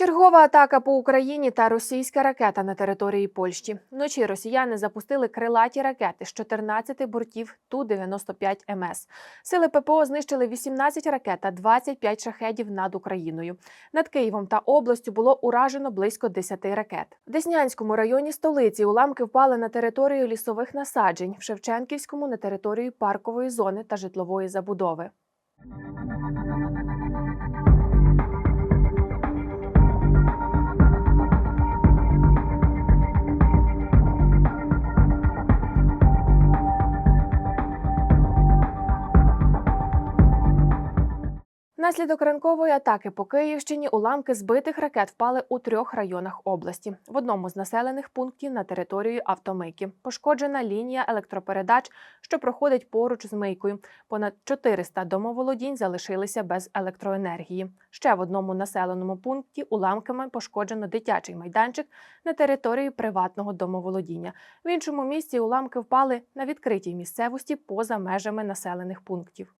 Чергова атака по Україні та російська ракета на території Польщі. Вночі росіяни запустили крилаті ракети з 14 бортів Ту-95 МС. Сили ППО знищили 18 ракет та 25 шахедів над Україною. Над Києвом та областю було уражено близько 10 ракет. В Деснянському районі столиці уламки впали на територію лісових насаджень, в Шевченківському на територію паркової зони та житлової забудови. Внаслідок ранкової атаки по Київщині уламки збитих ракет впали у трьох районах області. В одному з населених пунктів на території автомийки пошкоджена лінія електропередач, що проходить поруч з мийкою. Понад 400 домоволодінь залишилися без електроенергії. Ще в одному населеному пункті уламками пошкоджено дитячий майданчик на території приватного домоволодіння. В іншому місці уламки впали на відкритій місцевості поза межами населених пунктів.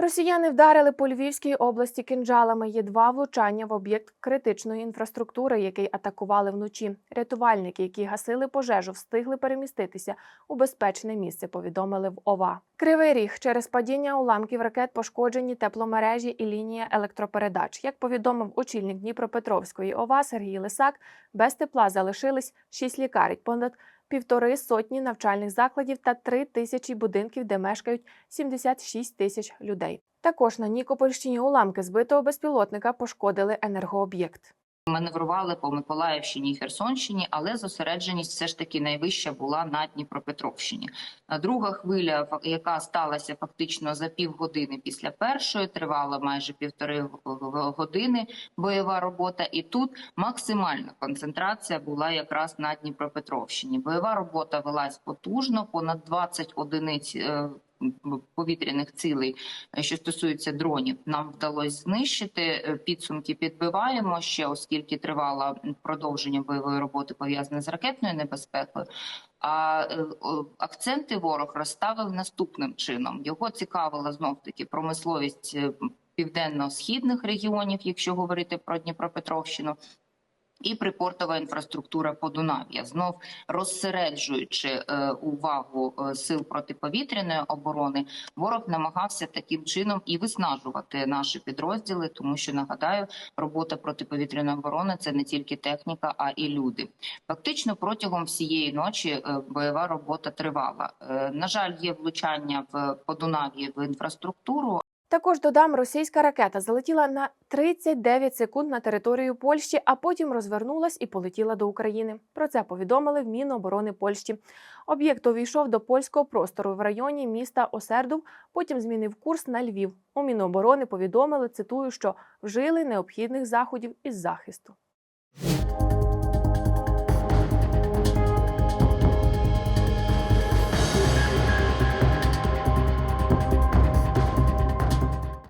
Росіяни вдарили по Львівській області кинджалами. Є два влучання в об'єкт критичної інфраструктури, який атакували вночі. Рятувальники, які гасили пожежу, встигли переміститися у безпечне місце. Повідомили в ОВА. Кривий ріг через падіння уламків ракет пошкоджені тепломережі і лінія електропередач. Як повідомив очільник Дніпропетровської ОВА Сергій Лисак, без тепла залишились шість лікарень, понад півтори сотні навчальних закладів та три тисячі будинків, де мешкають 76 тисяч людей. Також на Нікопольщині уламки збитого безпілотника пошкодили енергооб'єкт. Маневрували по Миколаївщині і Херсонщині, але зосередженість все ж таки найвища була на Дніпропетровщині. Друга хвиля, яка сталася фактично за півгодини після першої, тривала майже півтори години бойова робота. І тут максимальна концентрація була якраз на Дніпропетровщині. Бойова робота велась потужно, понад 20 одиниць. Повітряних цілей, е, що стосується дронів, нам вдалося знищити. Е, Підсумки підбиваємо ще, оскільки тривало продовження бойової роботи пов'язане з ракетною небезпекою. А е, акценти ворог розставив наступним чином. Його цікавила знов таки промисловість південно-східних регіонів, якщо говорити про Дніпропетровщину. І припортова інфраструктура Подунав'я, знов розсереджуючи е, увагу е, сил протиповітряної оборони, ворог намагався таким чином і виснажувати наші підрозділи, тому що нагадаю, робота протиповітряної оборони це не тільки техніка, а і люди. Фактично протягом всієї ночі е, бойова робота тривала. На жаль, є влучання в Подунав'ї в інфраструктуру, Також додам, російська ракета залетіла на 39 секунд на територію Польщі, а потім розвернулась і полетіла до України. Про це повідомили в Міноборони Польщі. Об'єкт увійшов до польського простору в районі міста Осердов, потім змінив курс на Львів. У Міноборони повідомили, цитую, що вжили необхідних заходів із захисту.